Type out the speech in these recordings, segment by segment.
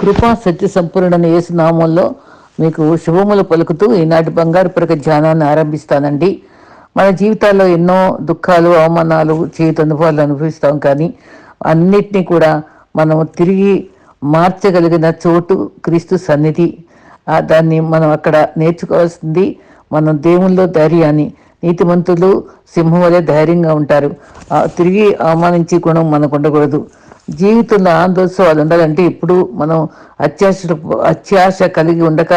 కృపా సత్య సంపూర్ణ యేసు నామంలో మీకు శుభములు పలుకుతూ ఈనాటి బంగారు పరక ధ్యానాన్ని ఆరంభిస్తానండి. మన జీవితాల్లో ఎన్నో దుఃఖాలు అవమానాలు జీవిత అనుభవాలు అనుభవిస్తాం కానీ అన్నిటినీ కూడా మనం తిరిగి మార్చగలిగిన చోటు క్రీస్తు సన్నిధి. దాన్ని మనం అక్కడ నేర్చుకోవాల్సింది మనం దేవుల్లో ధైర్యాన్ని నీతిమంతులు సింహం వలె ధైర్యంగా ఉంటారు. తిరిగి అవమానించే గుణం మనకు ఉండకూడదు. జీవితంలో ఆనందోత్సవాలు ఉండాలంటే ఇప్పుడు మనం అత్యాశ అత్యాశ కలిగి ఉండక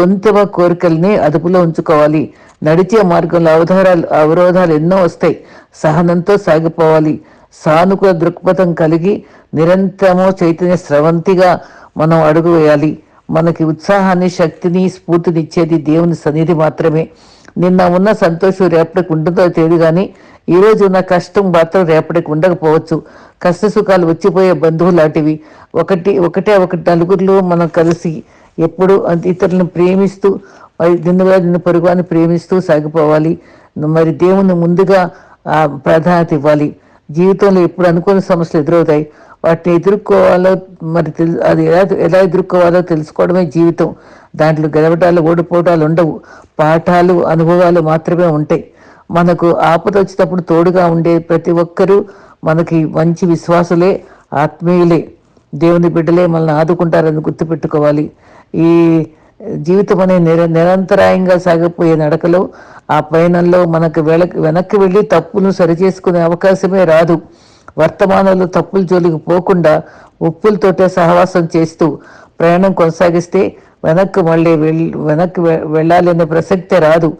గొంతువ కోరికల్ని అదుపులో ఉంచుకోవాలి. నడిచే మార్గంలో అవధారాలు అవరోధాలు ఎన్నో వస్తాయి. సహనంతో సాగిపోవాలి. సానుకూల దృక్పథం కలిగి నిరంతరము చైతన్య స్రవంతిగా మనం అడుగు వేయాలి. మనకి ఉత్సాహాన్ని శక్తిని స్ఫూర్తినిచ్చేది దేవుని సన్నిధి మాత్రమే. నిన్న ఉన్న సంతోషం రేపటికి ఉంటుందో తెలియదు కానీ ఈరోజు ఉన్న కష్టం మాత్రం రేపటికి ఉండకపోవచ్చు. కష్ట సుఖాలు వచ్చిపోయే బంధువు లాంటివి. ఒకటి ఒకటే ఒకటి నలుగురిలో మనం కలిసి ఎప్పుడు ఇతరులను ప్రేమిస్తూ మరి నిన్నుగా నిన్ను పొరుగుని ప్రేమిస్తూ సాగిపోవాలి. మరి దేవుని ముందుగా ఆ ప్రాధాన్యత ఇవ్వాలి. జీవితంలో ఎప్పుడు అనుకోని సమస్యలు ఎదురవుతాయి. వాటిని ఎదుర్కోవాలో మరి అది ఎలా ఎలా ఎదుర్కోవాలో తెలుసుకోవడమే జీవితం. దాంట్లో గెలవటాలు ఓడిపోవటాలు ఉండవు. పాఠాలు అనుభవాలు మాత్రమే ఉంటాయి. మనకు ఆపద వచ్చేటప్పుడు తోడుగా ఉండే ప్రతి ఒక్కరూ మనకి మంచి విశ్వాసులే ఆత్మీయులే. దేవుని బిడ్డలే మనల్ని ఆదుకుంటారని గుర్తుపెట్టుకోవాలి. ఈ జీవితం అనే నిర నిరంతరాయంగా సాగిపోయే నడకలో ఆ పయనంలో మనకు వెల వెనక్కి వెళ్ళి తప్పును సరిచేసుకునే అవకాశమే రాదు. వర్తమానంలో తప్పులు జోలికి పోకుండా ఉప్పులతోటే సహవాసం చేస్తూ ప్రయాణం కొనసాగిస్తే వెనక్కి మళ్ళీ వెళ్ వెనక్కి వెళ్ళాలనే ప్రసక్తే రాదు.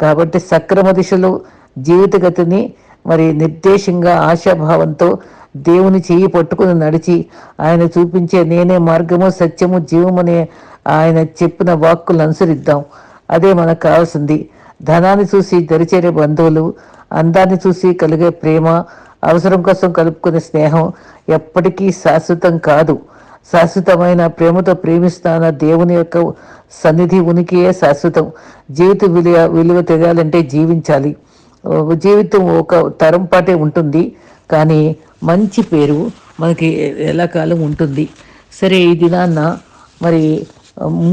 కాబట్టి సక్రమ దిశలో జీవితగతిని మరి నిర్దేశంగా ఆశాభావంతో దేవుని చేయి పట్టుకుని నడిచి ఆయన చూపించే నేనే మార్గము సత్యము జీవమనే ఆయన చెప్పిన వాక్కులను అనుసరిద్దాం. అదే మనకు కావాల్సింది. ధనాన్ని చూసి దరిచేరే బంధువులు అందాన్ని చూసి కలిగే ప్రేమ అవసరం కోసం కలుపుకునే స్నేహం ఎప్పటికీ శాశ్వతం కాదు. శాశ్వతమైన ప్రేమతో ప్రేమిస్తాన దేవుని యొక్క సన్నిధి ఉనికియే శాశ్వతం. జీవిత విలువ విలువ తెలియాలంటే జీవించాలి. జీవితం ఒక తరం పాటే ఉంటుంది. కానీ మంచి పేరు మనకి ఎలా కాలం ఉంటుంది. సరే ఈ దినాన్న మరి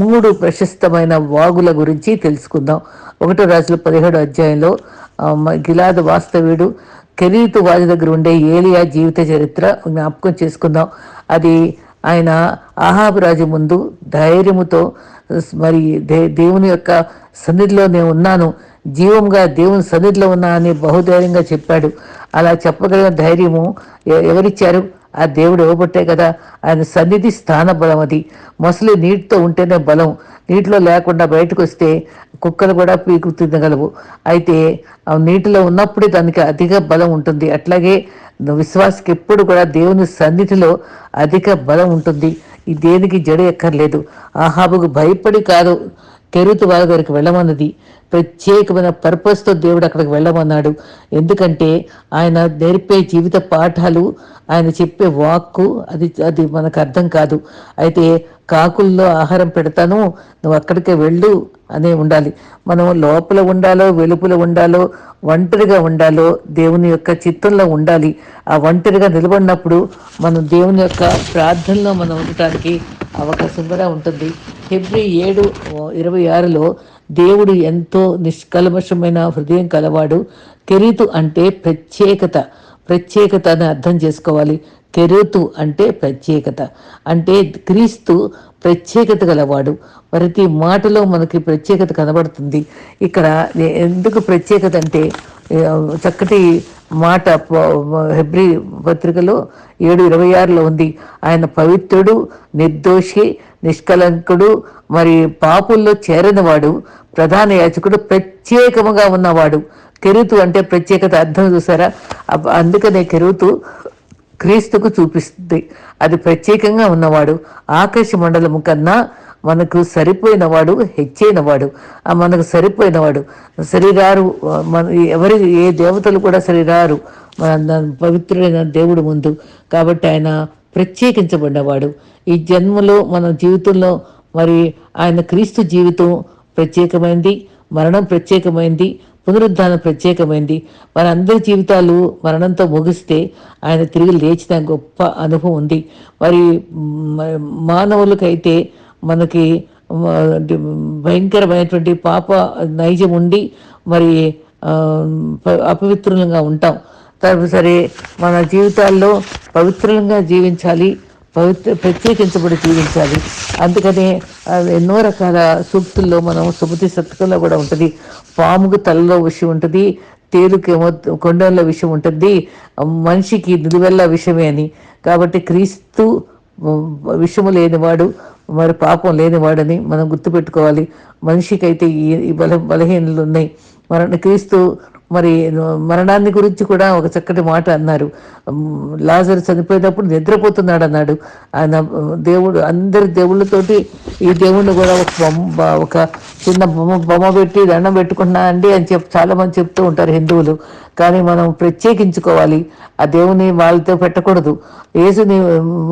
మూడు ప్రశస్తమైన వాగుల గురించి తెలుసుకుందాం. ఒకటో రాజుల పదిహేడు అధ్యాయంలో గిలాద వాస్తవ్యుడు కెరీతు వాజు దగ్గర ఉండే ఏలియా జీవిత చరిత్ర జ్ఞాపకం చేసుకుందాం. అది ఆయన ఆహాబు రాజు ముందు ధైర్యముతో మరి దే దేవుని యొక్క సన్నిధిలో నేను ఉన్నాను జీవంగా దేవుని సన్నిధిలో ఉన్నా అని బహుధైర్యంగా చెప్పాడు. అలా చెప్పగలిగిన ధైర్యము ఎవరిచ్చారు? ఆ దేవుడు ఇవ్వబట్టే కదా. ఆయన సన్నిధి స్థాన బలం అది. మొసలి నీటితో ఉంటేనే బలం. నీటిలో లేకుండా బయటకు వస్తే కుక్కలు కూడా పీకు తినగలవు. అయితే ఆ నీటిలో ఉన్నప్పుడే దానికి అధిక బలం ఉంటుంది. అట్లాగే విశ్వాసకి ఎప్పుడు కూడా దేవుని సన్నిధిలో అధిక బలం ఉంటుంది. ఈ దేనికి జడ ఎక్కర్లేదు ఆహాబుకు భయపడి కాదు. కెరుతు వాళ్ళ దగ్గరికి వెళ్ళమన్నది. ప్రత్యేకమైన పర్పస్తో దేవుడు అక్కడికి వెళ్ళమన్నాడు. ఎందుకంటే ఆయన నేర్పే జీవిత పాఠాలు ఆయన చెప్పే వాక్కు అది అది మనకు అర్థం కాదు. అయితే కాకుల్లో ఆహారం పెడతాను నువ్వు అక్కడికే వెళ్ళు అనే ఉండాలి. మనం లోపల ఉండాలో వెలుపుల ఉండాలో ఒంటరిగా ఉండాలో దేవుని యొక్క చిత్తంలో ఉండాలి. ఆ ఒంటరిగా నిలబడినప్పుడు మనం దేవుని యొక్క ప్రార్థనలో మనం ఉండటానికి అవకాశం కూడా ఉంటుంది. ఫిబ్రవరి ఏడు ఇరవై ఆరులో దేవుడు ఎంతో నిష్కల్మషమైన హృదయం కలవాడు. కెరీతు అంటే ప్రత్యేకత. ప్రత్యేకత అని అర్థం చేసుకోవాలి. కెరీతు అంటే ప్రత్యేకత. అంటే క్రీస్తు ప్రత్యేకత గలవాడు. ప్రతి మాటలో మనకి ప్రత్యేకత కనబడుతుంది. ఇక్కడ ఎందుకు ప్రత్యేకత అంటే చక్కటి మాట హెబ్రి పత్రికలో ఏడు ఇరవై ఆరులో ఉంది. ఆయన పవిత్రుడు నిర్దోషి నిష్కలంకుడు మరి పాపుల్లో చేరనివాడు ప్రధాన యాచకుడు ప్రత్యేకముగా ఉన్నవాడు. కెరుతు అంటే ప్రత్యేకత అర్థం చూసారా? అందుకనే కెరుతు క్రీస్తుకు చూపిస్తుంది. అది ప్రత్యేకంగా ఉన్నవాడు. ఆకాశ మండలము కన్నా మనకు సరిపోయినవాడు హెచ్చైనవాడు ఆ మనకు సరిపోయినవాడు సరిరారు మన ఎవరి ఏ దేవతలు కూడా సరిరారు మన పవిత్రుడైన దేవుడు ముందు. కాబట్టి ఆయన ప్రత్యేకించబడినవాడు ఈ జన్మలో మన జీవితంలో మరి ఆయన క్రీస్తు జీవితం ప్రత్యేకమైంది మరణం ప్రత్యేకమైంది పునరుద్ధానం ప్రత్యేకమైంది. మనందరి జీవితాలు మరణంతో ముగిస్తే ఆయన తిరిగి లేచిన గొప్ప అనుభవం ఉంది. మరి మానవులకైతే మనకి భయంకరమైనటువంటి పాప నైజం ఉండి మరి అపవిత్రులంగా ఉంటాం. సరే మన జీవితాల్లో పవిత్రంగా జీవించాలి. పవిత్ర ప్రత్యేకించబడి జీవించాలి. అందుకనే ఎన్నో రకాల సూక్తుల్లో మనం సుమతి శతకంలో కూడా ఉంటుంది. పాముకు తలలో విషయం ఉంటుంది. తేలుకేమో కొండల్లో విషయం ఉంటుంది. మనిషికి నిలువెల్ల విషయమే అని. కాబట్టి క్రీస్తు విషము లేనివాడు మరి పాపం లేనివాడని మనం గుర్తుపెట్టుకోవాలి. మనిషికైతే ఈ ఈ బల బలహీనలు ఉన్నాయి. మరణ క్రీస్తు మరి మరణాన్ని గురించి కూడా ఒక చక్కటి మాట అన్నారు. లాజర్ చనిపోయేటప్పుడు నిద్రపోతున్నాడు అన్నాడు ఆయన దేవుడు అందరి దేవుళ్ళతోటి ఈ దేవుణ్ణి కూడా ఒక బొమ్మ ఒక చిన్న బొమ్మ బొమ్మ పెట్టి దండం పెట్టుకున్నా అండి అని చెప్పి చాలా మంది చెప్తూ ఉంటారు హిందువులు. కానీ మనం ప్రత్యేకించుకోవాలి. ఆ దేవుని వాళ్ళతో పెట్టకూడదు. యేసుని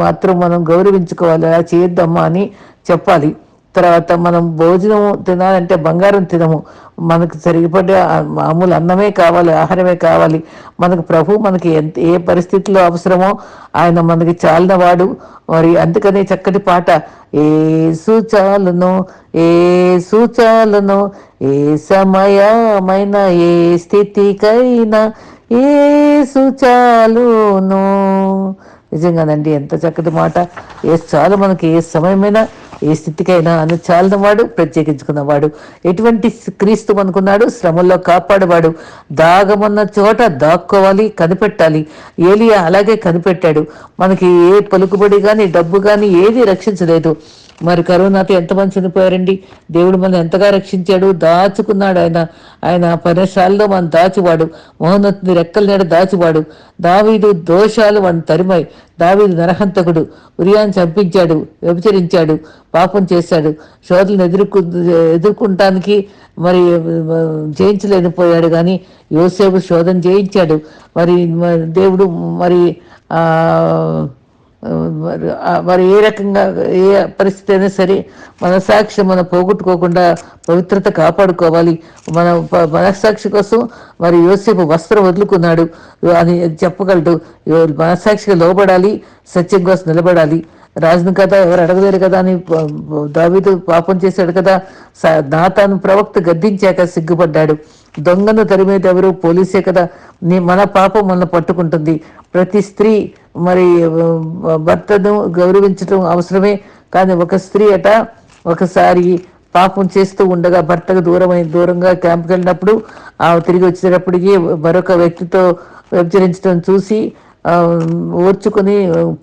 మాత్రం మనం గౌరవించుకోవాలి. అలా చేయొద్దమ్మా అని చెప్పాలి. తర్వాత మనం భోజనం తినాలంటే బంగారం తినము. మనకు సరిపడే మామూలు అన్నమే కావాలి ఆహారమే కావాలి. మనకు ప్రభు మనకి ఎంత ఏ పరిస్థితిలో అవసరమో ఆయన మనకి చాలినవాడు. మరి అందుకనే చక్కటి పాట ఏ సూచాలను ఏ సూచాలను ఏ సమయమైన ఏ స్థితికైనా ఏ సూచాలును నిజంగానండి ఎంత చక్కటి మాట. ఏ చాలు మనకి ఏ సమయమైనా ఏ స్థితికైనా అని వాడు ప్రత్యేకించుకున్నవాడు. ఎటువంటి క్రీస్తు అనుకున్నాడు శ్రమల్లో కాపాడేవాడు. దాగమన్న చోట దాక్కోవాలి కనిపెట్టాలి. ఏలియా అలాగే కనిపెట్టాడు. మనకి ఏ పలుకుబడి కానీ డబ్బు కానీ ఏది రక్షించలేదు. మరి కరోనాతో ఎంతమంది చనిపోయారండి? దేవుడు మనం ఎంతగా రక్షించాడు? దాచుకున్నాడు ఆయన. ఆయన పర్యశాలలో మనం దాచువాడు. మహోన్నతుని రెక్కల నీడ దాచువాడు. దావీదు దోషాలు వాడిని తరిమాయి. దావీదు నరహంతకుడు. ఉరియాన్ని చంపించాడు. వ్యభిచరించాడు. పాపం చేశాడు. శోధలను ఎదుర్కొ ఎదుర్కొంటానికి మరి జయించలేకపోయాడు కానీ యోసేపు శోధన జయించాడు. మరి దేవుడు మరి మరి మరి ఏ రకంగా ఏ పరిస్థితి అయినా సరే మనసాక్షి మనం పోగొట్టుకోకుండా పవిత్రత కాపాడుకోవాలి. మన మనసాక్షి మనస్సాక్షి కోసం మరి యోసేపు వస్త్రం వదులుకున్నాడు అని చెప్పగలడు. మనసాక్షిగా మనస్సాక్షిగా లోబడాలి సత్యం కోసం నిలబడాలి. రాజును కదా ఎవరు అడగలేరు కదా అని దావీదు పాపం చేశాడు కదా. నాతాను ప్రవక్త గద్దించాక సిగ్గుపడ్డాడు. దొంగను తరిమేది ఎవరు? పోలీసే కదా. నీ మన పాపం మన పట్టుకుంటుంది. ప్రతి స్త్రీ మరి భర్తను గౌరవించడం అవసరమే కానీ ఒక స్త్రీ అట ఒకసారి పాపం చేస్తూ ఉండగా భర్తకు దూరమైన దూరంగా క్యాంప్కి వెళ్ళినప్పుడు తిరిగి వచ్చేటప్పటికి మరొక వ్యక్తితో వ్యభిచరించడం చూసి ఓర్చుకుని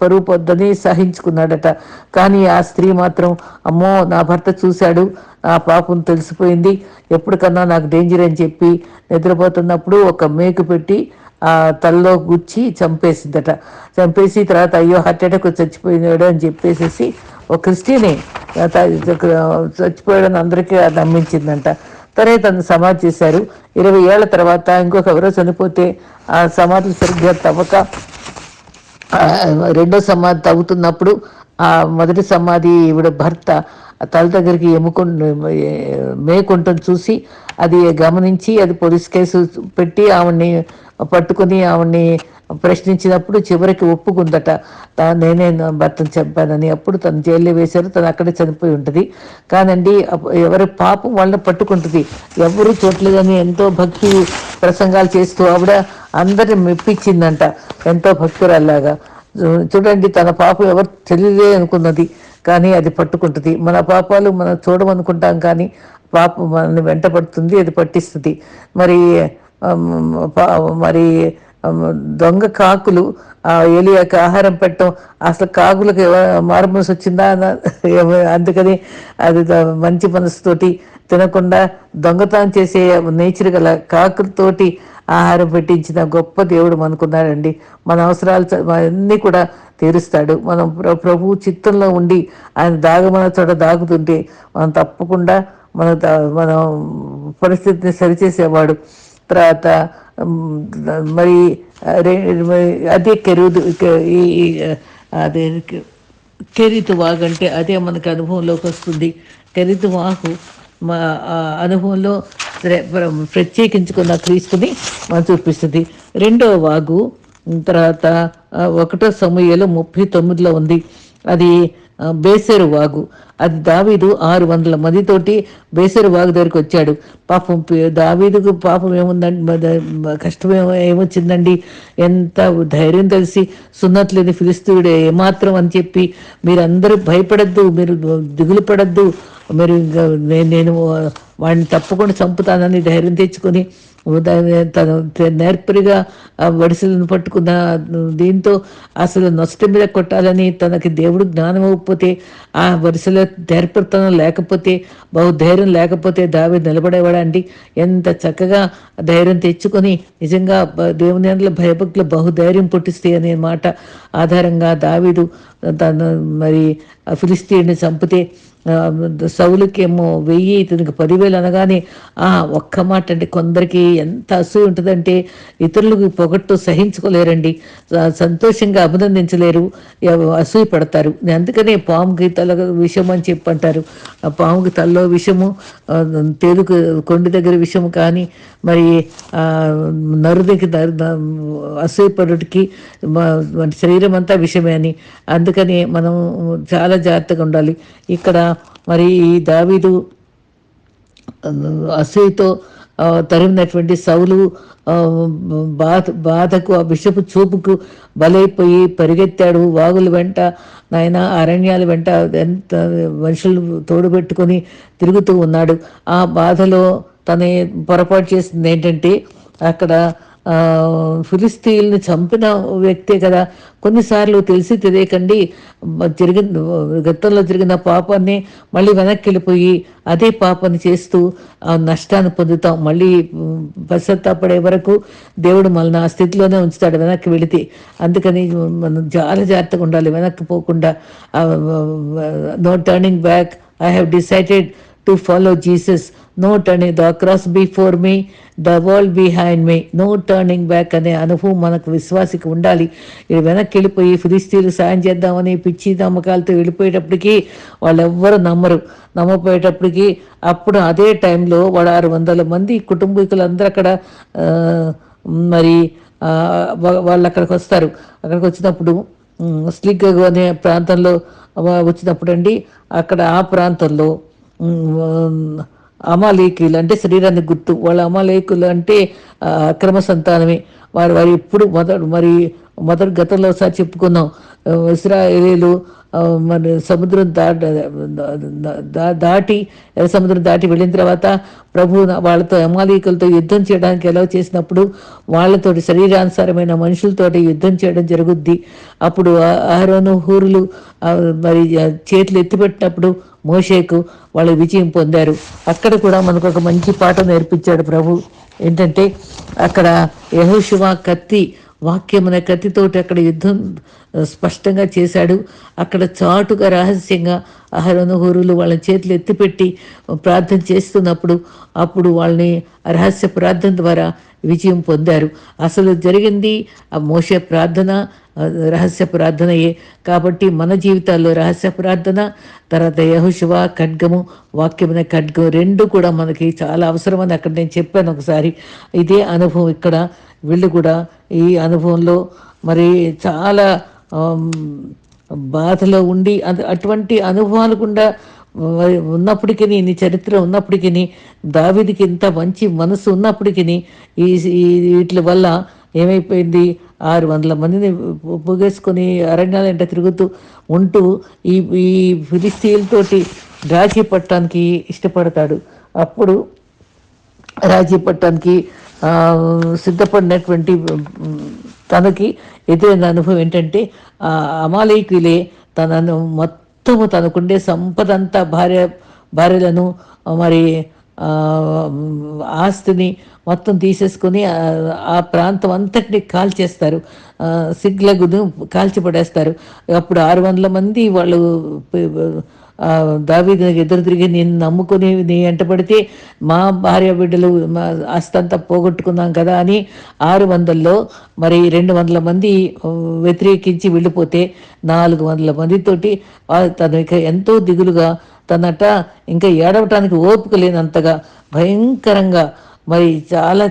పరువు పొద్దని సహించుకున్నాడట. కానీ ఆ స్త్రీ మాత్రం అమ్మో నా భర్త చూశాడు నా పాపం తెలిసిపోయింది ఎప్పటికన్నా నాకు డేంజర్ అని చెప్పి నిద్రపోతున్నప్పుడు ఒక మేకు పెట్టి తలలో గుచ్చి చంపేసిందట. చంపేసి తర్వాత అయ్యో హార్ట్ అటాక్ చచ్చిపోయినాడు అని చెప్పేసేసి ఒక క్రిస్టియనే చచ్చిపోయాడని అందరికీ అది నమ్మించిందంట. తరే తను సమాధి చేశారు. ఇరవై ఏళ్ళ తర్వాత ఇంకొక ఎవరో చనిపోతే ఆ సమాధులు సరిగ్గా తవ్వక రెండో సమాధి తవ్వుతున్నప్పుడు ఆ మొదటి సమాధి ఈవిడ భర్త తల దగ్గరికి ఎముకుంటు మేకుంటని చూసి అది గమనించి అది పోలీస్ కేసు పెట్టి ఆవిడ్ని పట్టుకుని ఆవిడ్ని ప్రశ్నించినప్పుడు చివరికి ఒప్పుకుందట. తా- నేనే భర్తను చంపానని. అప్పుడు తను జైల్లో వేశారు. తను అక్కడే చనిపోయి ఉంటుంది. కానండి ఎవరి పాపం వాళ్ళని పట్టుకుంటుంది. ఎవరు చూడలేదని ఎంతో భక్తి ప్రసంగాలు చేస్తూ ఆవిడ అందరిని మెప్పించిందంట. ఎంతో భక్తురాల్లాగా. చూడండి తన పాపం ఎవరు తెలియలే అనుకున్నది. కానీ అది పట్టుకుంటుంది. మన పాపాలు మనం చూడమనుకుంటాం కానీ పాపం మనల్ని వెంట పడుతుంది అది పట్టిస్తుంది. మరి మరి దొంగ కాకులు ఆ ఏలియాకి ఆహారం పెట్టడం అసలు కాకులకు ఎవ- మారుమనసు వచ్చిందా అందుకని అది మంచి మనసుతోటి తినకుండా దొంగతనం చేసే నేచర్ గల కాకులతోటి ఆహారం పెట్టించిన గొప్ప దేవుడు మనకున్నాడండి. మన అవసరాలు అన్నీ కూడా తీరుస్తాడు. మనం ప్రభు చిత్తంలో ఉండి ఆయన దాగమన చోట దాగుతుంటే మనం తప్పకుండా మన మనం పరిస్థితిని సరిచేసేవాడు. తర్వాత మరి మరి అదే కెరుదు ఈ అదే కెరీతు వాగు అంటే అదే మనకి అనుభవంలోకి వస్తుంది. కెరీతు వాగు మా అనుభవంలో ప్రత్యేకించుకున్న క్రీస్తుని మనం చూపిస్తుంది. రెండో వాగు తర్వాత ఒకటో సమయంలో ముప్పై తొమ్మిదిలో ఉంది. అది బేసెరు వాగు. అది దావీదు ఆరు వందల మందితోటి బేసెరు వాగు దగ్గరికి వచ్చాడు. పాపం దావీదుకు పాపం ఏముందండి? కష్టం ఏమొచ్చిందండి? ఎంత ధైర్యం తెలిసి సున్నట్లేని ఫిలిస్తీయుడు ఏమాత్రం అని చెప్పి మీరందరూ భయపడద్దు మీరు దిగులు పడద్దు మీరు ఇంకా నేను వాడిని తప్పకుండా చంపుతానని ధైర్యం తెచ్చుకొని తను నేర్పరిగా ఆ పట్టుకున్న దీంతో అసలు నొసటి మీద కొట్టాలని తనకి దేవుడు జ్ఞానం అవ్వకపోతే ఆ వరుసలో నేర్పరితనం లేకపోతే బహు ధైర్యం లేకపోతే దావి నిలబడేవాడండి. ఎంత చక్కగా ధైర్యం తెచ్చుకొని నిజంగా దేవుని భయభక్తులు బహుధైర్యం పుట్టిస్తాయి అనే మాట ఆధారంగా దావీదు తను మరి ఆ ఫిలిస్తీన్ని చంపితే సౌలుకేమో వెయ్యి ఇతనికి పదివేలు అనగానే ఆ ఒక్క మాట అంటే కొందరికి ఎంత అసూ ఉంటుందంటే ఇతరులకు పొగట్టు సహించుకోలేరండి. సంతోషంగా అభినందించలేరు అసూయ పడతారు. అందుకనే పాముకి తల విషయం అని చెప్పి అంటారు ఆ పాముకి తలలో విషము తేలుకు కొండి దగ్గర విషము కానీ మరి నరుదికి నరు- న- అసూయపడుడికి శరీరం అంతా విషమే అని. అందుకని మనం చాలా జాగ్రత్తగా ఉండాలి. ఇక్కడ మరి ఈ దావీదు అసూయతో తరిమినటువంటి సౌలు బాధ బాధకు ఆ విషపు చూపుకు బలైపోయి పరిగెత్తాడు. వాగుల వెంట నాయన అరణ్యాల వెంట ఎంత మనుషులు తోడుపెట్టుకొని తిరుగుతూ ఉన్నాడు. ఆ బాధలో తన పొరపాటు చేసింది ఏంటంటే అక్కడ ఫిలిస్తీన్లు చంపిన వ్యక్తే కదా. కొన్నిసార్లు తెలిసి తెలియకండి జరిగిన గతంలో జరిగిన పాపాన్ని మళ్ళీ వెనక్కి వెళ్ళిపోయి అదే పాపాన్ని చేస్తూ ఆ నష్టాన్ని పొందుతాం. మళ్ళీ ఉమ్, పశ్చాత్తాపడే వరకు దేవుడు మనల్ని ఆ స్థితిలోనే ఉంచుతాడు వెనక్కి వెళితే. అందుకని మనం చాలా జాగ్రత్తగా ఉండాలి వెనక్కి పోకుండా. No turning back. I have decided to follow Jesus. No turning the cross before me the world behind me no turning back అనే అనుభవం మనకు విశ్వాసికి ఉండాలి. ఇది వెనక్కి వెళ్ళిపోయి ఫిలిస్తీన్లు సాయం చేద్దామని పిచ్చి నమ్మకాలతో వెళ్ళిపోయేటప్పటికీ వాళ్ళు ఎవ్వరు నమ్మరు. నమ్మపోయేటప్పటికీ అప్పుడు అదే టైంలో వాడు ఆరు వందల మంది కుటుంబీకులందరూ అక్కడ మరి వాళ్ళు అక్కడికి వస్తారు. అక్కడికి వచ్చినప్పుడు స్లిగ్గగు అనే ప్రాంతంలో వచ్చినప్పుడు అండి అక్కడ ఆ ప్రాంతంలో అమాలేకులు అంటే శరీరానికి గుర్తు. వాళ్ళ అమాలేకులు అంటే అక్రమ సంతానమే. వారు వారు ఎప్పుడు మొదటి మరి మొదటి గతంలో ఒకసారి చెప్పుకున్నాం ఆ, ఇస్రాయేలీలు మరి సముద్రం దాట దా- దాటి ఎర్ర సముద్రం దాటి వెళ్ళిన తర్వాత ప్రభు వాళ్ళతో అమాలీకులతో యుద్ధం చేయడానికి ఎలా చేసినప్పుడు వాళ్ళతోటి శరీరానుసారమైన మనుషులతోటి యుద్ధం చేయడం జరుగుద్ది. అప్పుడు ఆహరోను హూరులు మరి చేతులు ఎత్తిపెట్టినప్పుడు మోషేకు వాళ్ళు విజయం పొందారు. అక్కడ కూడా మనకు ఒక మంచి పాఠం నేర్పించాడు ప్రభు. ఏంటంటే అక్కడ యహోశివ కత్తి వాక్యమున కత్తితోటి అక్కడ యుద్ధం స్పష్టంగా చేశాడు. అక్కడ చాటుగా రహస్యంగా అహరోను హోరులు వాళ్ళ చేతులు ఎత్తిపెట్టి ప్రార్థన చేస్తున్నప్పుడు అప్పుడు వాళ్ళని రహస్య ప్రార్థన ద్వారా విజయం పొందారు. అసలు జరిగింది ఆ మోసే ప్రార్థన రహస్య ప్రార్థనయే. కాబట్టి మన జీవితాల్లో రహస్య ప్రార్థన తర్వాత యహుశివ ఖడ్గము వాక్యమైన ఖడ్గం రెండు కూడా మనకి చాలా అవసరమని అక్కడ నేను చెప్పాను ఒకసారి. ఇదే అనుభవం ఇక్కడ. వీళ్ళు కూడా ఈ అనుభవంలో మరి చాలా బాధలో ఉండి అటువంటి అనుభవాలు కూడా ఉన్నప్పటికీ నీ చరిత్ర ఉన్నప్పటికీ దావిదికి ఇంత మంచి మనసు ఉన్నప్పటికీ ఈ వీటి వల్ల ఏమైపోయింది? ఆరు వందల మందిని పొగేసుకొని అరణ్యాల వెంట తిరుగుతూ ఉంటూ ఈ ఈ ఫిలిస్తీన్లతోటి రాజీ పట్టడానికి ఇష్టపడతాడు. అప్పుడు రాజీ పట్టడానికి సిద్ధపడినటువంటి తనకి ఎదురైన అనుభవం ఏంటంటే అమాలయకులే తనను మొత్తము తనకుండే సంపద అంతా భార్య భార్యలను మరి ఆస్తిని మొత్తం తీసేసుకొని ఆ, ప్రాంతం అంతటిని కాల్చేస్తారు. సిగ్లగును కాల్చిపడేస్తారు. అప్పుడు ఆరు వందల మంది వాళ్ళు ప- దావీదు ఎదురు తిరిగి నేను నమ్ముకుని నీ ఎంట పడితే మా భార్య బిడ్డలు మా ఆస్తంతా పోగొట్టుకున్నాం కదా అని ఆరు వందల్లో మరి రెండు వందల మంది వ్యతిరేకించి వెళ్ళిపోతే నాలుగు వందల మందితోటి ఆ, తను ఇక ఎంతో దిగులుగా తనట ఇంకా ఏడవటానికి ఓపిక లేనంతగా భయంకరంగా మరి చాలా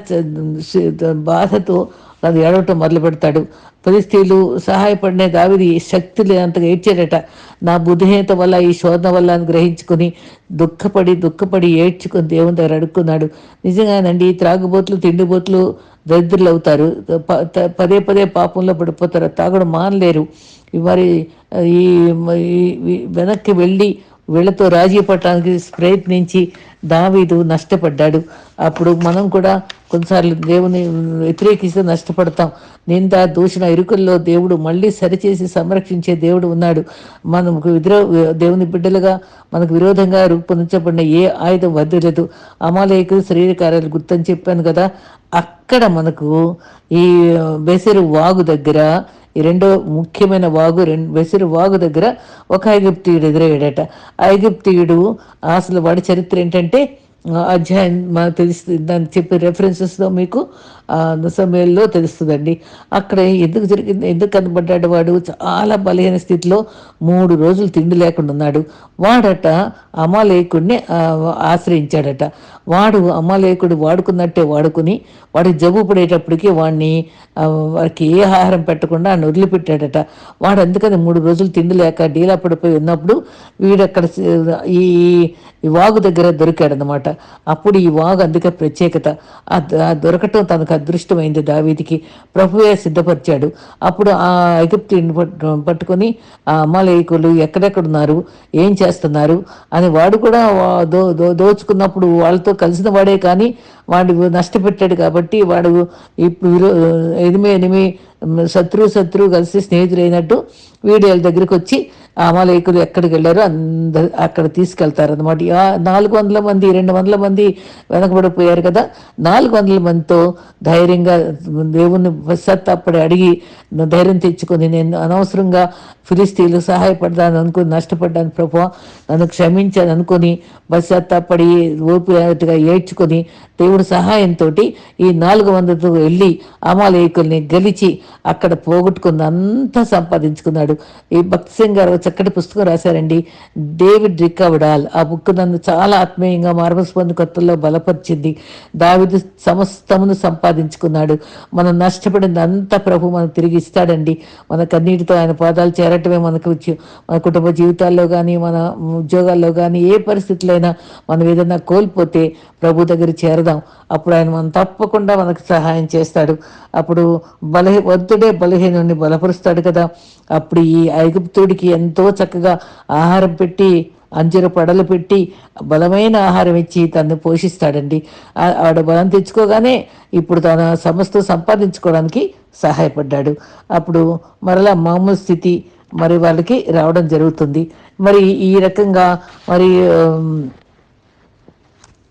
బాధతో అది ఏడవటం మొదలు పెడతాడు. పరిస్థితులు సహాయపడిన దావిది శక్తి లేనంతగా ఏడ్చాడట. నా బుద్ధిహీనత వల్ల ఈ శోధన వల్ల అని గ్రహించుకుని దుఃఖపడి దుఃఖపడి ఏడ్చుకొని దేవుని దగ్గర అడుక్కున్నాడు. నిజంగానండి త్రాగుబోతులు తిండిబోతులు దరిద్రులు అవుతారు ప- త- పదే పదే పాపంలో పడిపోతారు. తాగడం మానలేరు. మరి ఈ వెనక్కి వెళ్ళి వీళ్ళతో రాజీ పట్టడానికి ప్రయత్నించి దావీదు నష్టపడ్డాడు. అప్పుడు మనం కూడా కొన్నిసార్లు దేవుని వ్యతిరేకిస్తే నష్టపడతాం. నింద దూషణ ఇరుకుల్లో దేవుడు మళ్ళీ సరిచేసి సంరక్షించే దేవుడు ఉన్నాడు. మనకు విద్రో దేవుని బిడ్డలుగా మనకు విరోధంగా రూపొందించబడిన ఏ ఆయుధం వద్దలేదు అమాలయకు శరీర కార్యాలు గుర్తని చెప్పాను కదా. అక్కడ మనకు ఈ బెసరు వాగు దగ్గర ఈ రెండో ముఖ్యమైన వాగు రెండు వెసురు వాగు దగ్గర ఒక ఐగుప్తియుడు ఎదురయ్యాడట ఐగుప్తియుడు అసలు వాడి చరిత్ర ఏంటంటే అధ్యాయం మనకు తెలుస్తుంది దాన్ని చెప్పే రెఫరెన్సెస్లో మీకు సమయంలో తెలుస్తుందండి. అక్కడ ఎందుకు జరిగింది ఎందుకు కనబడ్డాడు వాడు? చాలా బలహీన స్థితిలో మూడు రోజులు తిండి లేకుండా ఉన్నాడు. వాడట అమాలేకుడిని ఆశ్రయించాడట. వాడు అమాలేకుడు వాడుకున్నట్టే వాడుకుని వాడి జబ్బు పడేటప్పటికి వాడిని వారికి వాడికి ఏ ఆహారం పెట్టకుండా ఆయన వదిలిపెట్టాడట. వాడు అందుకని మూడు రోజులు తిండి లేక డీలా పడిపోయి ఉన్నప్పుడు వీడక్కడ ఈ వాగు దగ్గర దొరికాడు అనమాట అప్పుడు ఈ వాగు అందుకే ప్రత్యేకత. ఆ దొరకటం తనకు అదృష్టమైంది దావీదికి. ప్రభువే సిద్ధపరిచాడు. అప్పుడు ఆ ఐగుప్తుని పట్టు పట్టుకొని ఆ అమాలయకులు ఎక్కడెక్కడున్నారు ఏం చేస్తున్నారు అని వాడు కూడా దో దో- దోచుకున్నప్పుడు వాళ్ళతో కలిసిన వాడే కానీ వాడు నష్టపెట్టాడు కాబట్టి వాడు ఇప్పుడు ఎనిమి ఎనిమి శత్రువు శత్రువు కలిసి స్నేహితులైనట్టు వీడియోల దగ్గరికి వచ్చి ఆ అమాలయకులు ఎక్కడికి వెళ్ళారో అందరు అక్కడ తీసుకెళ్తారు అనమాట నాలుగు వందల మంది రెండు వందల మంది వెనకబడిపోయారు కదా. నాలుగు వందల మందితో ధైర్యంగా దేవుణ్ణి పశ్చాత్తాపడి అడిగి ధైర్యం తెచ్చుకొని నేను అనవసరంగా ఫిలిస్తీన్లు సహాయపడ్డాను అనుకుని నష్టపడ్డాను ప్రభు నన్ను క్షమించాను అనుకుని పశ్చాత్తాపడి ఓపికగా ఏడ్చుకొని దేవుడి సహాయంతో ఈ నాలుగు వందలతో వెళ్ళి అమాలయకుల్ని గెలిచి అక్కడ పోగొట్టుకుని అంతా సంపాదించుకున్నాడు. ఈ భక్తి సింగ్ గారు చక్కటి పుస్తకం రాశారండి. డేవిడ్ రికవడాల్ ఆ బుక్ నన్ను చాలా ఆత్మీయంగా మార్మస్పంది కొత్తల్లో బలపరిచింది. దావిదు సమస్తమును సంపాదించుకున్నాడు. మనం నష్టపడింది అంతా ప్రభు మనకు తిరిగి ఇస్తాడండి. మన కన్నీటితో ఆయన పాదాలు చేరటమే మనకు మన కుటుంబ జీవితాల్లో కానీ మన ఉద్యోగాల్లో కానీ ఏ పరిస్థితుల్లో అయినా మనం ఏదైనా కోల్పోతే ప్రభు దగ్గర చేరదాం. అప్పుడు ఆయన మనం తప్పకుండా మనకు సహాయం చేస్తాడు. అప్పుడు బలహీ వద్దుడే బలహీనుడిని బలపరుస్తాడు కదా. అప్పుడు ఈ ఐగుప్తుడికి ఎంతో చక్కగా ఆహారం పెట్టి అంజర పడలు పెట్టి బలమైన ఆహారం ఇచ్చి తను పోషిస్తాడండి. ఆవిడ బలం తెచ్చుకోగానే ఇప్పుడు తన సమస్త సంపాదించుకోవడానికి సహాయపడ్డాడు. అప్పుడు మరలా మామూలు స్థితి మరి వాళ్ళకి రావడం జరుగుతుంది. మరి ఈ రకంగా మరి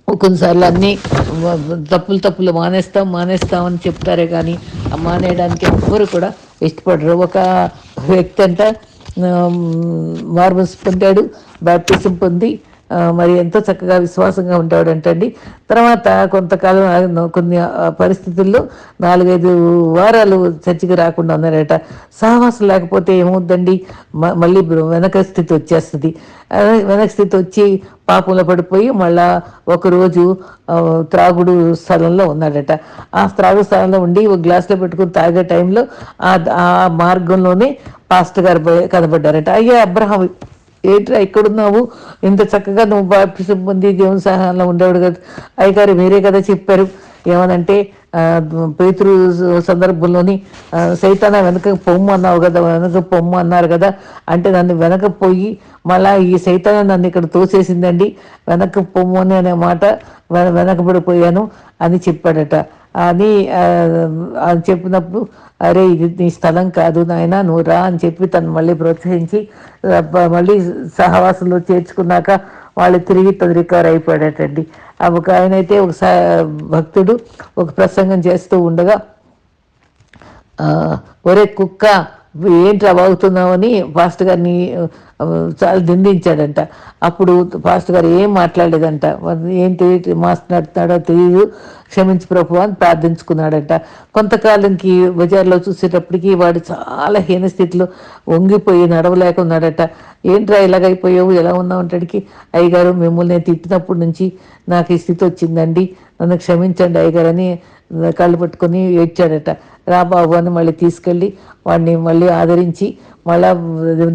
కొన్నిసార్లు అన్నీ తప్పులు తప్పులు మానేస్తాం మానేస్తాం అని చెప్తారే కానీ మానేయడానికి ఎవ్వరు కూడా ఇష్టపడరు. ఒక వ్యక్తి అంతా మార్మల్స్ పొందాడు బ్యాప్టిజం పొంది మరి ఎంతో చక్కగా విశ్వాసంగా ఉంటాడు అంటండి. తర్వాత కొంతకాలం కొన్ని పరిస్థితుల్లో నాలుగైదు వారాలు చర్చికి రాకుండా ఉన్నారట. సహవాసం లేకపోతే ఏమవుద్దండి? మ- మళ్ళీ వెనక స్థితి వచ్చేస్తుంది. వెనక స్థితి వచ్చి పాపంలో పడిపోయి మళ్ళా ఒకరోజు త్రాగుడు స్థలంలో ఉన్నాడట. ఆ త్రాగుడు స్థలంలో ఉండి ఒక గ్లాస్లో పెట్టుకుని తాగే టైంలో ఆ మార్గంలోనే పాస్టర్ గారు కనబడ్డారట. అయ్యా అబ్రహం ఏంట్రా ఎక్కడున్నావు? ఇంత చక్కగా నువ్వు బాప్తిసం పొంది దేవుని సహాయంలో ఉండేవాడు కదా. అయ్యగారు మీరే కదా చెప్పారు. ఏమనంటే పేతురు సందర్భంలోని సైతాన వెనక పొమ్ము అన్నావు కదా వెనక పొమ్ము అన్నారు కదా అంటే నన్ను వెనక పోయి మళ్ళా ఈ సైతాన నన్ను ఇక్కడ తోసేసిందండి. వెనక పొమ్ము అని అనే మాట వెనకబడిపోయాను అని చెప్పాడట. అని చెప్పినప్పుడు అరే ఇది నీ స్థలం కాదు నాయన నువ్వు రా అని చెప్పి తను మళ్ళీ ప్రోత్సహించి మళ్ళీ సహవాసంలో చేర్చుకున్నాక వాళ్ళు తిరిగి తను రికవర్ అయిపోయాడటండి. ఒక ఆయన అయితే ఒక భక్తుడు ఒక ప్రసంగం చేస్తూ ఉండగా ఒరే కుక్క ఏంట్రా అవుతున్నామని ఫాస్ట్ గారిని చాలా దిందించాడంట అప్పుడు ఫాస్ట్ గారు ఏం మాట్లాడలేదంట. ఏంటి మాట్లాడుతున్నాడో తెలియదు క్షమించి ప్రభు అని ప్రార్థించుకున్నాడంట. కొంతకాలంకి బజార్లో చూసేటప్పటికి వాడు చాలా హీన స్థితిలో వంగిపోయి నడవలేక ఉన్నాడట ఏంట్రా ఇలాగైపోయావు ఎలా ఉన్నావు అంటాడికి అయ్యగారు మిమ్మల్ని నేను తిట్టినప్పటి నుంచి నాకు ఈ స్థితి వచ్చిందండి. నన్ను క్షమించండి అయ్యగారు అని కళ్ళు పట్టుకొని ఏడ్చాడట రాబాబు అని మళ్ళీ తీసుకెళ్ళి వాడిని మళ్ళీ ఆదరించి మళ్ళా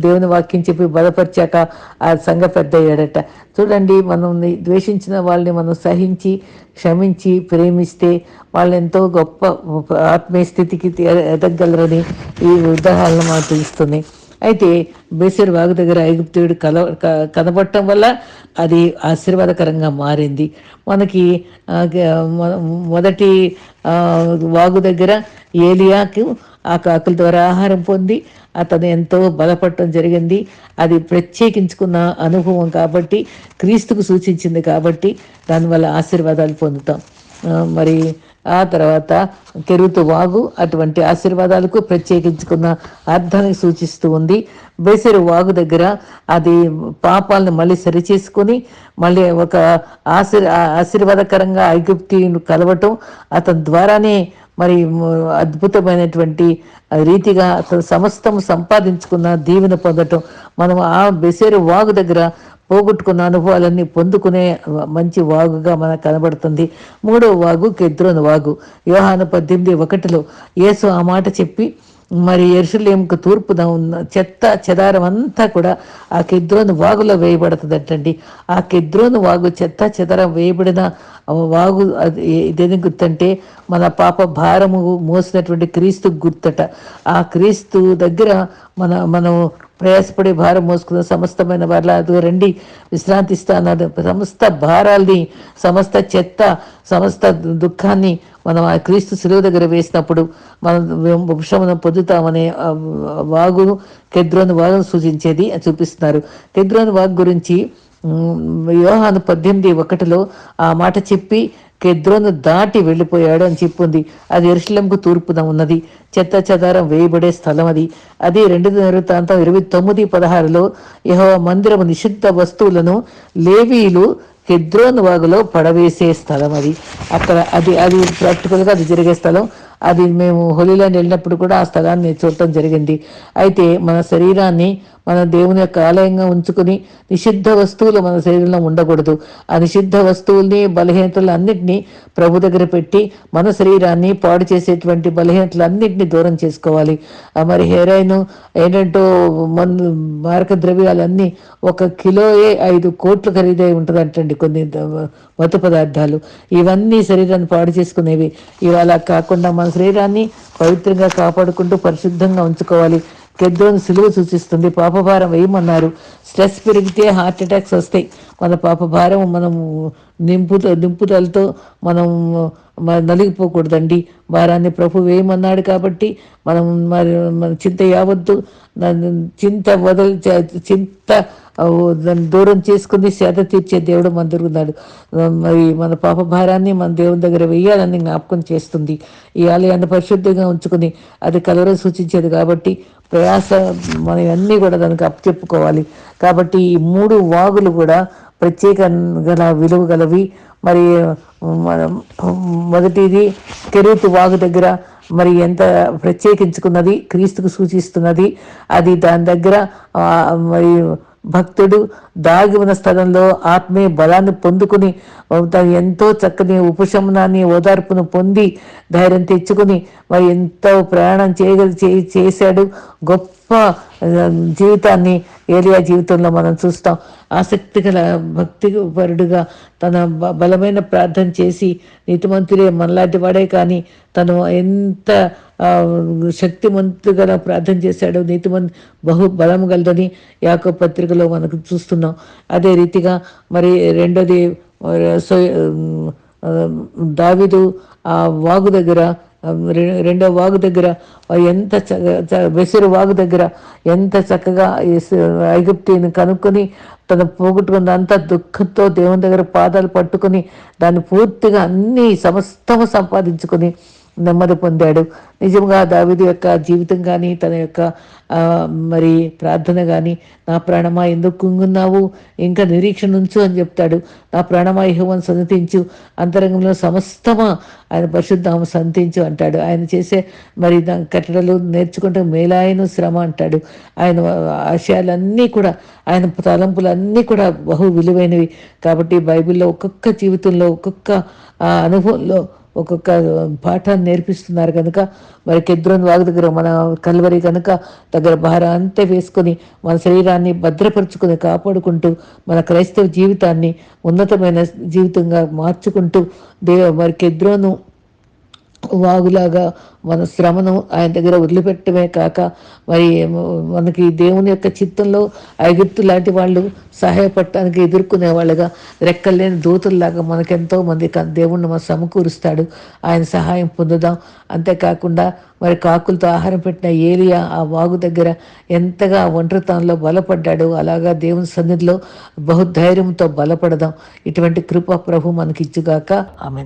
దేవుని వాక్యం చెప్పి బలపరిచాక ఆ సంఘ పెద్ద అయ్యాడట చూడండి మనం ద్వేషించిన వాళ్ళని మనం సహించి క్షమించి ప్రేమిస్తే వాళ్ళు ఎంతో గొప్ప ఆత్మీయ స్థితికి ఎదగలరని ఈ ఉదాహరణ మాకు తెలుస్తుంది అయితే బేసర్ వాగు దగ్గర ఐగుప్తుడు కల క- కనబడటం వల్ల అది ఆశీర్వాదకరంగా మారింది. మనకి మొదటి వాగు దగ్గర ఏలియాకు ఆ కాకుల ద్వారా ఆహారం పొంది అతను ఎంతో బలపడటం జరిగింది. అది ప్రత్యేకించుకున్న అనుభవం కాబట్టి క్రీస్తుకు సూచించింది కాబట్టి దానివల్ల ఆశీర్వాదాలు పొందుతాం. మరి ఆ తర్వాత కెరుతు వాగు. అటువంటి ఆశీర్వాదాలకు ప్రత్యేకించుకున్న అర్థాన్ని సూచిస్తూ ఉంది. బేసెరు వాగు దగ్గర అది పాపాలను మళ్ళీ సరిచేసుకొని మళ్ళీ ఒక ఆశీర్ ఆశీర్వాదకరంగా ఐగుప్తిని కలవటం అతని ద్వారానే మరి అద్భుతమైనటువంటి రీతిగా అతను సమస్తం సంపాదించుకున్న దీవెన పొందటం. మనం ఆ బెసేరు వాగు దగ్గర పోగొట్టుకున్న అనుభవాలన్నీ పొందుకునే మంచి వాగుగా మనకు కనబడుతుంది. మూడో వాగు కెద్రోని వాగు. యోహాను పద్దెనిమిది ఒకటిలో యేసు ఆ మాట చెప్పి మరి ఎరుసలేంకు తూర్పున ఉన్న చెత్త చెదారం అంతా కూడా ఆ కెద్రోను వాగులో వేయబడుతుందటండి. ఆ కెద్రోను వాగు చెత్త చెదారం వేయబడిన వాగు అది గుర్తంటే మన పాప భారము మోసినటువంటి క్రీస్తు గుర్తట. ఆ క్రీస్తు దగ్గర మన మనం ప్రయాసపడి భారం మోసుకున్న సమస్తమైన వరలాదు రండి. విశ్రాంతి స్థానాలు సమస్త భారాల్ని సమస్త చెత్త సమస్త దుఃఖాన్ని మనం ఆ క్రీస్తు శిలువ దగ్గర వేసినప్పుడు మనం ఉపశమనం పొందుతామనే వాగు కెద్రోని వాగును సూచించేది చూపిస్తున్నారు. కెద్రోని వాగు గురించి ఉమ్, యోహాను పద్దెనిమిది ఒకటిలో ఆ మాట చెప్పి కెద్రోను దాటి వెళ్ళిపోయాడు అని చెప్పుంది. అది ఎరుశలంకు తూర్పున ఉన్నది. చెత్త చెదారం వేయబడే స్థలం అది. అది రెండు వృత్తాంతం ఇరవై తొమ్మిది పదహారులో యహో మందిరము నిషిద్ధ వస్తువులను లేవీలు కెద్రోన్ వాగులో పడవేసే స్థలం అది. అక్కడ అది అది ప్రాక్టికల్గా అది జరిగే స్థలం. అది మేము హోలీలాండ్ వెళ్ళినప్పుడు కూడా ఆ స్థలాన్ని చూడటం జరిగింది. అయితే మన శరీరాన్ని మన దేవుని యొక్క ఆలయంగా ఉంచుకుని నిషిద్ధ వస్తువులు మన శరీరంలో ఉండకూడదు. ఆ నిషిద్ధ వస్తువుల్ని బలహీనతలు అన్నిటినీ ప్రభు దగ్గర పెట్టి మన శరీరాన్ని పాడు చేసేటువంటి బలహీనతలు అన్నిటినీ దూరం చేసుకోవాలి. ఆ మరి హెరాయిన్ ఏంటంటో మందు మారక ద్రవ్యాలన్నీ ఒక కిలోయే ఐదు కోట్లు ఖరీదై ఉంటుందంటండి కొన్ని ద- మత్తు పదార్థాలు. ఇవన్నీ శరీరాన్ని పాడు చేసుకునేవి. ఇవాళ కాకుండా మన శరీరాన్ని పవిత్రంగా కాపాడుకుంటూ పరిశుద్ధంగా ఉంచుకోవాలి. కెద్రోని సులువు సూచిస్తుంది. పాపభారం వేయమన్నారు. స్ట్రెస్ పెరిగితే హార్ట్ అటాక్స్ వస్తాయి. మన పాపభారం మనం నింపుతో నింపుదలతో మనం నలిగిపోకూడదండి. భారాన్ని ప్రభు వేయమన్నాడు కాబట్టి మనం మరి మన చింత యావద్దు చింత వదల చింత దాన్ని దూరం చేసుకుని సేద తీర్చే దేవుడు మన దొరుకున్నాడు మరి మన పాప భారాన్ని మన దేవుని దగ్గర వెయ్యాలని జ్ఞాపకం చేస్తుంది. ఈ ఆలయాన్ని పరిశుద్ధంగా ఉంచుకుని అది కలవరం సూచించేది కాబట్టి ప్రయాస మనం అన్నీ కూడా దానికి అప్పచెప్పుకోవాలి. కాబట్టి ఈ మూడు వాగులు కూడా ప్రత్యేక గల విలువ గలవి. మరి మనం మొదటిది కెరూతు వాగు దగ్గర మరి ఎంత ప్రత్యేకించుకున్నది క్రీస్తుకు సూచిస్తున్నది అది దాని దగ్గర మరి భక్తుడు దాగి ఉన్న స్థలంలో ఆత్మీయ బలాన్ని పొందుకుని ఎంతో చక్కని ఉపశమనాన్ని ఓదార్పును పొంది ధైర్యం తెచ్చుకుని మరి ఎంతో ప్రయాణం చేయగల చే- చేశాడు. గొప్ప జీవితాన్ని ఏలియా జీవితంలో మనం చూస్తాం. ఆసక్తి గల భక్తి పరుడుగా తన బ- బలమైన ప్రార్థన చేసి నీతిమంతుడే మనలాంటి వాడే కానీ తను ఎంత శక్తిమంతుగా ప్రార్థన చేశాడు నీతిమంత్ బహు బలం గలదని యాకో పత్రికలో మనకు చూస్తున్నాం. అదే రీతిగా మరి రెండోది సో- ఆ, ఆ వాగు దగ్గర రె- రెండో వాగు దగ్గర ఎంత వెసురు వాగు దగ్గర ఎంత చక్కగా ఐగుప్తిని కనుక్కొని తను పోగొట్టుకున్న అంత దుఃఖంతో దేవుని దగ్గర పాదాలు పట్టుకొని దాన్ని పూర్తిగా అన్ని సమస్తము సంపాదించుకొని నెమ్మది పొందాడు. నిజంగా దావిది యొక్క జీవితం కానీ తన యొక్క మరి ప్రార్థన కానీ నా ప్రాణమా ఎందుకు కుంగున్నావు? ఇంకా నిరీక్షణ ఉంచు అని చెప్తాడు. నా ప్రాణమా ఇహోవను సంతించు అంతరంగంలో సమస్తమా ఆయన పరిశుద్ధామ సంతించు అంటాడు. ఆయన చేసే మరి కట్టడలు నేర్చుకుంటే మేలాయను శ్రమ అంటాడు. ఆయన ఆశయాలన్నీ కూడా ఆయన తలంపులన్నీ కూడా బహు విలువైనవి. కాబట్టి బైబిల్లో ఒక్కొక్క జీవితంలో ఒక్కొక్క అనుభవంలో ఒక్కొక్క పాఠాన్ని నేర్పిస్తున్నారు కనుక మరి కెద్రోన్ వాగు దగ్గర మన కల్వరి కనుక దగ్గర భార అంతే వేసుకొని మన శరీరాన్ని భద్రపరుచుకొని కాపాడుకుంటూ మన క్రైస్తవ జీవితాన్ని ఉన్నతమైన జీవితంగా మార్చుకుంటూ దే మరి కెద్రోను వాగులాగా మన శ్రమను ఆయన దగ్గర వదిలిపెట్టమే కాక మరి మనకి దేవుని యొక్క చిత్తంలో ఐగుప్తు లాంటి వాళ్ళు సహాయపడటానికి ఎదుర్కొనే వాళ్ళగా రెక్కలేని దూతుల్లాగా మనకెంతో మంది దేవుణ్ణి మనం సమకూరుస్తాడు. ఆయన సహాయం పొందుదాం. అంతేకాకుండా మరి కాకులతో ఆహారం పెట్టిన ఏలియా ఆ వాగు దగ్గర ఎంతగా ఒంటరితనంలో బలపడ్డాడు అలాగా దేవుని సన్నిధిలో బహుధైర్యంతో బలపడదాం. ఇటువంటి కృప ప్రభు మనకిచ్చుగాక. ఆమె